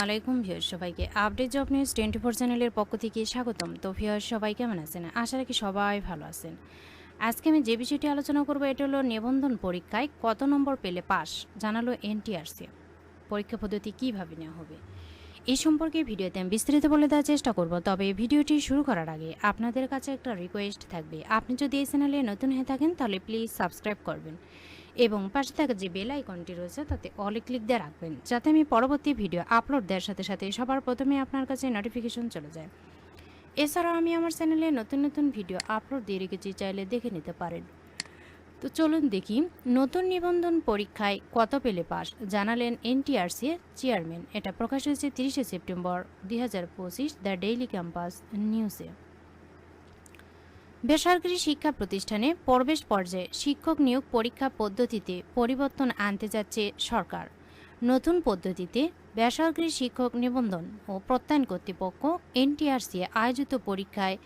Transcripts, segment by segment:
আলাইকুম ভিউয়ার সবাইকে update job news twenty four চ্যানেলের পক্ষ থেকে স্বাগতম। তো ভিউয়ার সবাই কেমন আছেন? আশা রাখি সবাই ভালো আছেন। আজকে আমি যে বিষয়টি আলোচনা করব, এটা হলো নিবন্ধন পরীক্ষায় কত নম্বর পেলে পাস জানালো এনটিআরসি। পরীক্ষা পদ্ধতি কীভাবে নেওয়া হবে? এই সম্পর্কে ভিডিওতে আমি বিস্তারিত বলে দেওয়ার চেষ্টা করব, তবে ভিডিওটি শুরু করার আগে আপনাদের কাছে একটা রিকোয়েস্ট থাকবে। আপনি যদি এই চ্যানেলে নতুন হয়ে থাকেন, তাহলে প্লিজ সাবস্ক্রাইব করবেন। এবং পাশে থাকা যে বেল আইকনটি রয়েছে, তাতে অলে ক্লিক দিয়ে রাখবেন, যাতে আমি পরবর্তী ভিডিও আপলোড দেওয়ার সাথে সাথে সবার প্রথমে আপনার কাছে নোটিফিকেশন চলে যায়। এছাড়াও আমি আমার চ্যানেলে নতুন নতুন ভিডিও আপলোড দিয়ে রেখেছি, চাইলে দেখে নিতে পারেন। তো চলুন দেখি, নতুন নিবন্ধন পরীক্ষায় কত পেলে পাস? জানালেন এনটিআরসি চেয়ারম্যান। এটা প্রকাশ হয়েছে তিরিশে সেপ্টেম্বর দুই হাজার পঁচিশ, দ্য ডেইলি ক্যাম্পাস নিউজে। বেসরকারি শিক্ষা প্রতিষ্ঠানে প্রবেশ পর্যায়ে শিক্ষক নিয়োগ পরীক্ষা পদ্ধতিতে পরিবর্তন আনতে যাচ্ছে সরকার। নতুন পদ্ধতিতে বেসরকারি শিক্ষক নিবন্ধন ও প্রত্যয়ন কর্তৃপক্ষ এনটিআরসি আয়োজিত পরীক্ষায়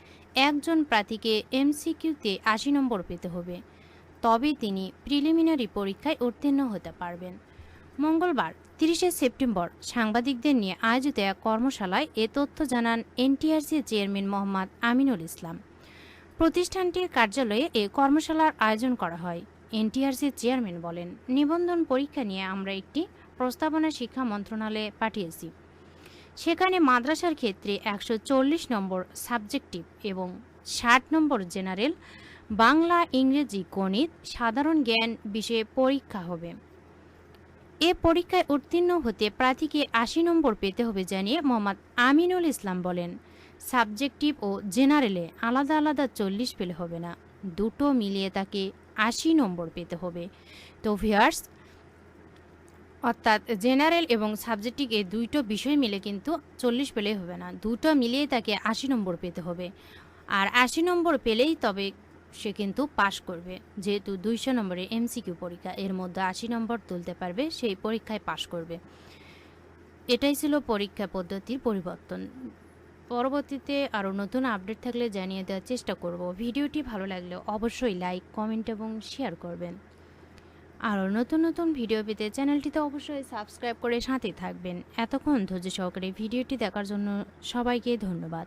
একজন প্রার্থীকে এমসিকিউতে আশি নম্বর পেতে হবে। তবে তিনি প্রিলিমিনারি পরীক্ষায় উত্তীর্ণ হতে পারবেন। মঙ্গলবার, তিরিশে সেপ্টেম্বর, সাংবাদিকদের নিয়ে আয়োজিত এক কর্মশালায় এ তথ্য জানান এনটিআরসি চেয়ারম্যান মোহাম্মদ আমিনুল ইসলাম। প্রতিষ্ঠানটির কার্যালয়ে এ কর্মশালার আয়োজন করা হয়, এনটিআরসির চেয়ারম্যান বলেন। নিবন্ধন পরীক্ষা নিয়ে আমরা একটি প্রস্তাবনা শিক্ষা মন্ত্রণালয়ে পাঠিয়েছি। সেখানে মাদ্রাসার ক্ষেত্রে একশো চল্লিশ নম্বর সাবজেক্টিভ এবং ষাট নম্বর জেনারেল, বাংলা, ইংরেজি, গণিত, সাধারণ জ্ঞান বিষয়ে পরীক্ষা হবে। এ পরীক্ষায় উত্তীর্ণ হতে প্রার্থীকে আশি নম্বর পেতে হবে জানিয়ে মোহাম্মদ আমিনুল ইসলাম বলেন, সাবজেক্টিভ ও জেনারেলে আলাদা আলাদা চল্লিশ পেলে হবে না, দুটো মিলিয়ে তাকে আশি নম্বর পেতে হবে। তো ভিয়ার্স অর্থাৎ জেনারেল এবং সাবজেক্টিভ এই দুইটো বিষয় মিলে কিন্তু চল্লিশ পেলেই হবে না, দুটো মিলিয়ে তাকে আশি নম্বর পেতে হবে। আর আশি নম্বর পেলেই তবে সে কিন্তু পাশ করবে। যেহেতু দুইশো নম্বরে এমসিকিউ পরীক্ষা, এর মধ্যে আশি নম্বর তুলতে পারবে, সেই পরীক্ষায় পাশ করবে। এটাই ছিল পরীক্ষা পদ্ধতির পরিবর্তন। পরবর্তীতে আরও নতুন আপডেট থাকলে জানিয়ে দেওয়ার চেষ্টা করব। ভিডিওটি ভালো লাগলে অবশ্যই লাইক, কমেন্ট এবং শেয়ার করবেন। আরও নতুন নতুন ভিডিও পেতে চ্যানেলটিতে অবশ্যই সাবস্ক্রাইব করে সাথে থাকবেন। এতক্ষণ ধৈর্য সহকারে ভিডিওটি দেখার জন্য সবাইকে ধন্যবাদ।